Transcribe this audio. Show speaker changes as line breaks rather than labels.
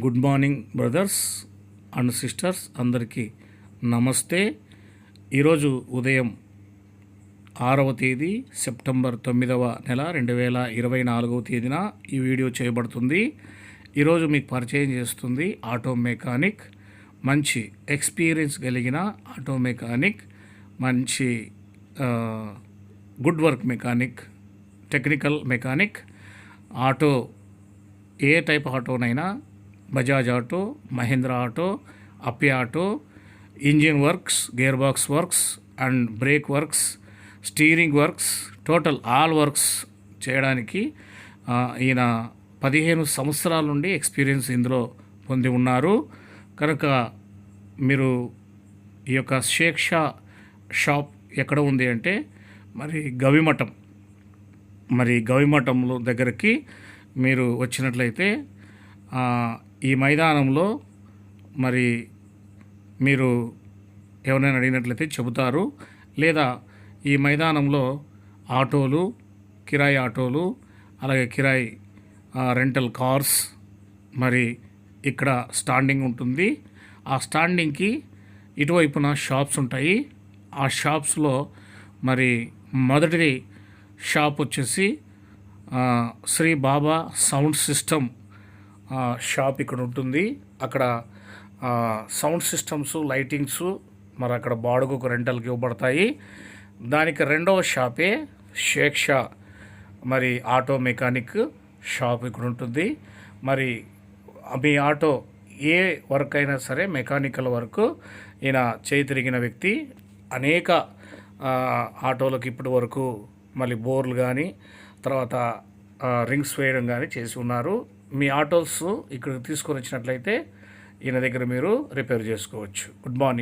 Good morning brothers and sisters. అందరికీ నమస్తే. ఈరోజు ఉదయం ఆరవ తేదీ సెప్టెంబర్ తొమ్మిదవ నెల రెండు వేల ఇరవై నాలుగవ తేదీన ఈ వీడియో చేయబడుతుంది. ఈరోజు మీకు పరిచయం చేస్తుంది ఆటో మెకానిక్ మంచి ఎక్స్పీరియన్స్ కలిగిన ఆటో మెకానిక్ మంచి good work mechanic technical mechanic. Auto A type ఆటోనైనా Bajaj auto Mahindra auto Ape auto engine works gear box works and brake works steering works total all works చేయడానికి ఈయన పదిహేను సంవత్సరాల నుండి experience ఇందులో పొంది ఉన్నారు. కనుక మీరు ఈ యొక్క షేక్ షాప్ ఎక్కడ ఉంది అంటే మరి గవిమఠం మరి గవిమఠంలో దగ్గరికి మీరు వచ్చినట్లయితే ఈ మైదానంలో మరి మీరు ఎవరైనా అడిగినట్లయితే చెబుతారు. లేదా ఈ మైదానంలో ఆటోలు కిరాయి ఆటోలు అలాగే కిరాయి రెంటల్ కార్స్ మరి ఇక్కడ స్టాండింగ్ ఉంటుంది. ఆ స్టాండింగ్కి ఇటువైపున షాప్స్ ఉంటాయి. ఆ షాప్స్లో మరి మొదటిది షాప్ వచ్చేసి Shri Baba sound system shop ఇక్కడ ఉంటుంది. అక్కడ సౌండ్ సిస్టమ్స్ లైటింగ్స్ మరి అక్కడ బాడుగకు రెంటల్కి ఇవ్వబడతాయి. దానికి రెండవ షాపే షేక్ షా మరి ఆటో మెకానిక్ షాప్ ఇక్కడ ఉంటుంది. మరి మీ ఆటో ఏ వర్క్ అయినా సరే మెకానికల్ వర్క్. ఈయన చేయి తిరిగిన వ్యక్తి. అనేక ఆటోలకు ఇప్పటి వరకు మళ్ళీ బోర్లు కానీ తర్వాత రింగ్స్ వేయడం కానీ చేసి ఉన్నారు. మీ ఆటోస్ ఇక్కడికి తీసుకొని వచ్చినట్లయితే ఈయన దగ్గర మీరు రిపేర్ చేసుకోవచ్చు. Good morning.